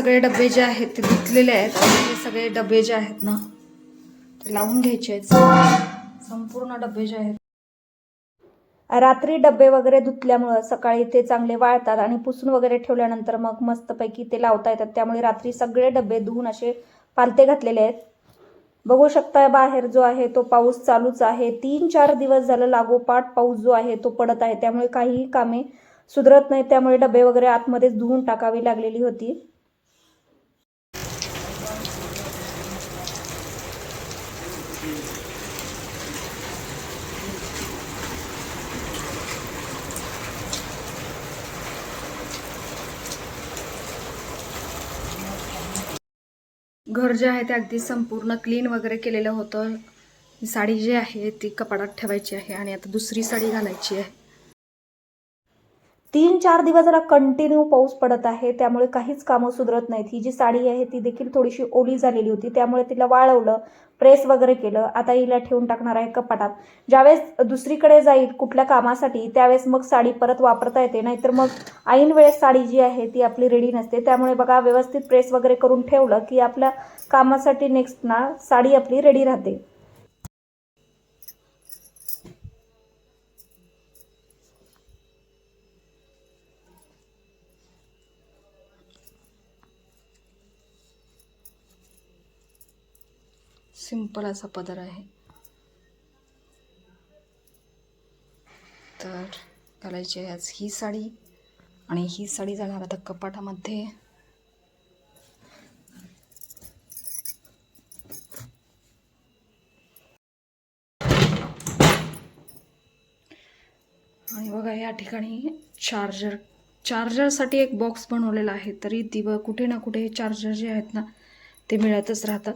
सगळे डबे जे आहेत ते धुतलेले आहेत. हे सगळे डबे जे आहेत ना ते लावून घ्यायचे आहेत. संपूर्ण डबे जे आहेत. रात्री डबे वगैरे धुतल्यामुळं सकाळी ते चांगले वाळतात आणि पुसून वगैरे ठेवल्यानंतर मग मस्तपैकी ते लावता येतात. त्यामुळे रात्री सगळे डबे धुवून असे पालते घातलेले आहेत. बघू शकताय बाहेर जो आहे तो पाऊस चालूच आहे. तीन चार दिवस झालं लागोपाठ पाऊस जो आहे तो पडत आहे. त्यामुळे काहीही कामे सुधरत नाही त्यामुळे डबे वगैरे आतमध्येच धुवून टाकावी लागलेली होती. घर जे आहे ते अगदी संपूर्ण क्लीन वगैरे केलेलं होतं. साडी जी आहे ती कपाडात ठेवायची आहे आणि आता दुसरी साडी घालायची आहे. तीन चार दिवस जरा कंटिन्यू पाऊस पडत आहे त्यामुळे काहीच कामं सुधरत नाहीत. ही जी साडी आहे ती देखील थोडीशी ओली झालेली होती त्यामुळे तिला वाळवलं प्रेस वगैरे केलं. आता हिला ठेवून टाकणार आहे कपाटात. ज्यावेळेस दुसरीकडे जाईल कुठल्या कामासाठी त्यावेळेस मग साडी परत वापरता येते. नाहीतर मग ऐन वेळेस साडी जी आहे ती आपली रेडी नसते. त्यामुळे बघा व्यवस्थित प्रेस वगैरे करून ठेवलं की आपल्या कामासाठी नेक्स्ट ना साडी आपली रेडी राहते. सिंपल असा पदर आहे. तर घालायची आहे आज ही साडी आणि ही साडी जाणार आता कपाटामध्ये. आणि बघा या ठिकाणी चार्जर चार्जरसाठी एक बॉक्स बनवलेला आहे. तरी दिव कुठे ना कुठे चार्जर जे आहेत ना ते मिळतच राहतात.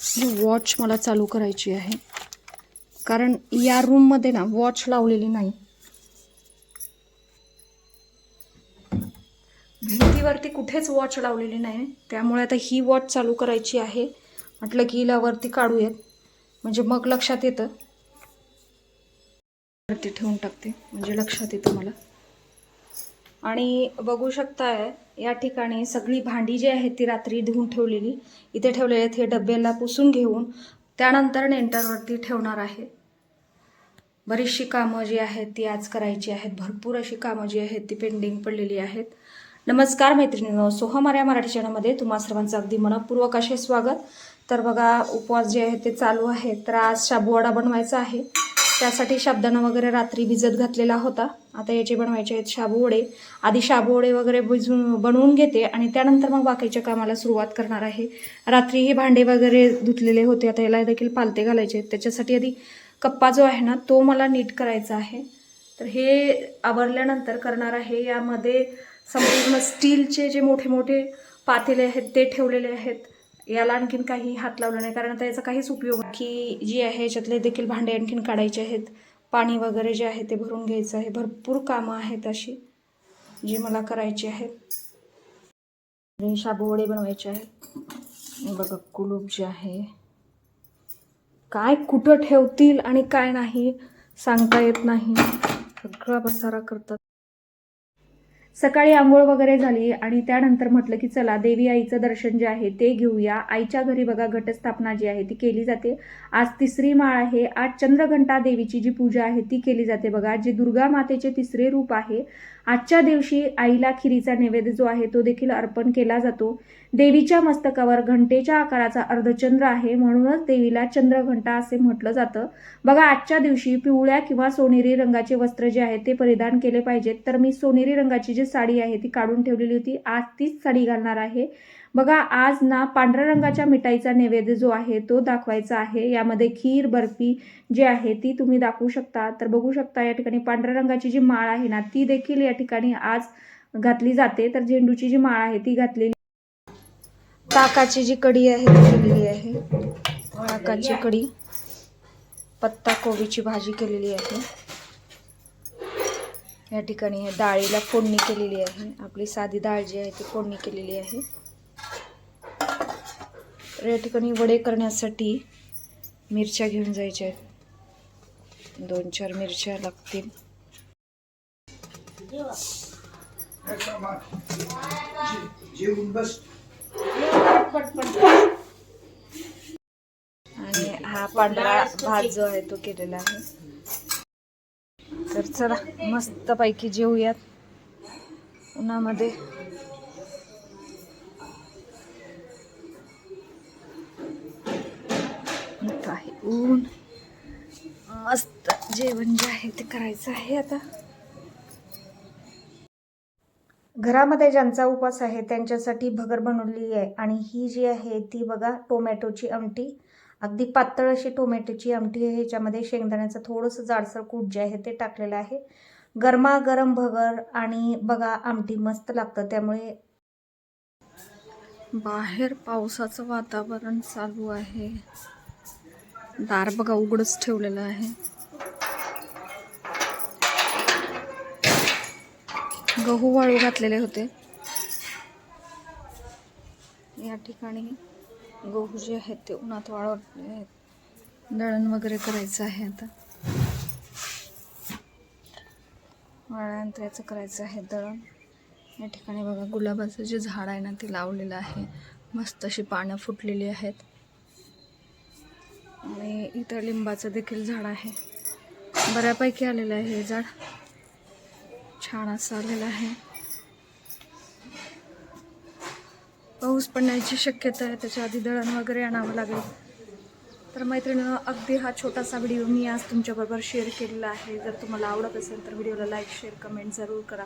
ही वॉच मला चालू करायची आहे. कारण या रूममध्ये ना वॉच लावलेली नाही. भिंतीवरती कुठेच वॉच लावलेली नाही. त्यामुळे आता ही वॉच चालू करायची आहे. म्हटलं की हिला वरती काढूयात. म्हणजे मग लक्षात येतं. वरती ठेवून टाकते. म्हणजे लक्षात येतं मला. आणि बघू शकताय या ठिकाणी सगळी भांडी जी आहेत ती रात्री धुवून ठेवलेली. इथे ठेवलेले आहेत हे डब्याला पुसून घेऊन त्यानंतर नेंटरवरती ठेवणार आहे. बरीचशी कामं जी आहेत ती आज करायची आहेत. भरपूर अशी कामं जी आहेत ती पेंडिंग पडलेली आहेत. नमस्कार मैत्रिणींनो सोहम या मराठी चॅनलमध्ये तुम्हा सर्वांचं अगदी मनपूर्वक असे स्वागत. तर बघा उपवास जे आहेत ते चालू आहेत. तर आज शाबुवाडा बनवायचा आहे. त्यासाठी शाबदाणा वगैरे रात्री भिजत घातलेला होता. आता याचे बनवायचे आहेत शाबू वडे. आधी शाबू वडे वगैरे भिजून बनवून घेते आणि त्यानंतर मग बाकीच्या कामाला सुरुवात करणार आहे. रात्री हे भांडे वगैरे धुतलेले होते. आता याला देखील पालते घालायचे आहेत. त्याच्यासाठी आधी कप्पा जो आहे ना तो मला नीट करायचा आहे. तर हे आवरल्यानंतर करणार आहे. यामध्ये संपूर्ण स्टीलचे जे मोठे मोठे पातेले आहेत ते ठेवलेले आहेत. याला आणखीन काही हात लावला नाही कारण आता याचा काहीच उपयोग की जी आहे याच्यातले देखील भांडे आणखीन काढायचे आहेत. पाणी वगैरे जे आहे ते भरून घ्यायचं आहे. भरपूर कामं आहेत अशी जी मला करायची आहेत. आणि शाबूवडे बनवायचे आहेत. बघा कुलूप जे आहे. काय कुठं ठेवतील आणि काय नाही सांगता येत नाही. सगळा पसारा करतात. सकाळी आंघोळ वगैरे झाली आणि त्यानंतर म्हटलं की चला देवी आईचं दर्शन जे आहे ते घेऊया. आईच्या घरी बघा घटस्थापना जी आहे ती केली जाते. आज तिसरी माळ आहे. आज चंद्रघंटा देवीची जी पूजा आहे ती केली जाते बघा. जे दुर्गा मातेचे तिसरे रूप आहे आजच्या दिवशी आईला खिरीचा नैवेद्य जो आहे तो देखील अर्पण केला जातो. देवीच्या मस्तकावर घंटेच्या आकाराचा अर्धचंद्र आहे. म्हणूनच देवीला चंद्रघंटा असे म्हटलं जातं. बघा आजच्या दिवशी पिवळ्या किंवा सोनेरी रंगाचे वस्त्र जे आहे ते परिधान केले पाहिजेत. तर मी सोनेरी रंगाची जी साडी आहे ती काढून ठेवलेली होती. आज तीच साडी घालणार आहे. बघा आज ना पांढऱ्या रंगाच्या मिठाईचा नैवेद्य जो आहे तो दाखवायचा आहे. यामध्ये खीर बर्फी जी आहे ती तुम्ही दाखवू शकता. तर बघू शकता या ठिकाणी पांढऱ्या रंगाची जी माळ आहे ना ती देखील या ठिकाणी आज घातली जाते. तर झेंडूची जी माळ आहे ती घातलेली. ताकाची जी कढी आहे ती केलेली आहे. ताकाची कढी. पत्ता कोबीची भाजी केलेली आहे. या ठिकाणी डाळीला फोडणी केलेली आहे. आपली साधी डाळ जी आहे ती फोडणी केलेली आहे. तर या ठिकाणी वडे करण्यासाठी मिरच्या घेऊन जायच्या आहेत. दोन चार मिरच्या लागतील. आणि हा पांढरा भात जो आहे तो केलेला आहे. तर चला मस्त पैकी जेवूयात उन्हामध्ये आहे ऊन. मस्त जेवण जे आहे ते करायचं आहे आता. घरामध्ये ज्यांचा उपास आहे त्यांच्यासाठी भगर बनवलेली आहे. आणि ही जी आहे ती बघा टोमॅटोची आमटी. अगदी पातळ अशी टोमॅटोची आमटी आहे ह्याच्यामध्ये शेंगदाण्याचं थोडंसं जाडसर कूट जे आहे ते टाकलेलं आहे. गरमागरम भगर आणि बघा आमटी मस्त लागतं त्यामुळे बाहेर पावसाचं वातावरण चालू आहे. दार बघा उघडच ठेवलेलं आहे. गहू वाळू घातलेले होते. या ठिकाणी गहू जे आहेत ते उन्हात वाळवले आहेत. दळण वगैरे करायचं आहे आता. वाळल्यानंतर याचं करायचं आहे दळण. या ठिकाणी बघा गुलाबाचं जे झाड आहे ना ते लावलेलं आहे. मस्त अशी पानं फुटलेली आहेत. आणि इथं लिंबाचं देखील झाड आहे. बऱ्यापैकी आलेलं आहे हे झाड. छान असं आलेलं आहे. पाऊस पडण्याची शक्यता आहे त्याच्या आधी दळण वगैरे आणावं लागेल. तर मैत्रिणीनं अगदी हा छोटासा व्हिडिओ मी आज तुमच्याबरोबर शेअर केलेला आहे. जर तुम्हाला आवडत असेल तर व्हिडिओला लाईक शेअर कमेंट जरूर करा.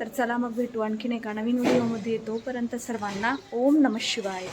तर चला मग भेटू आणखीन एका नवीन व्हिडिओमध्ये. तोपर्यंत सर्वांना ओम नमः शिवाय.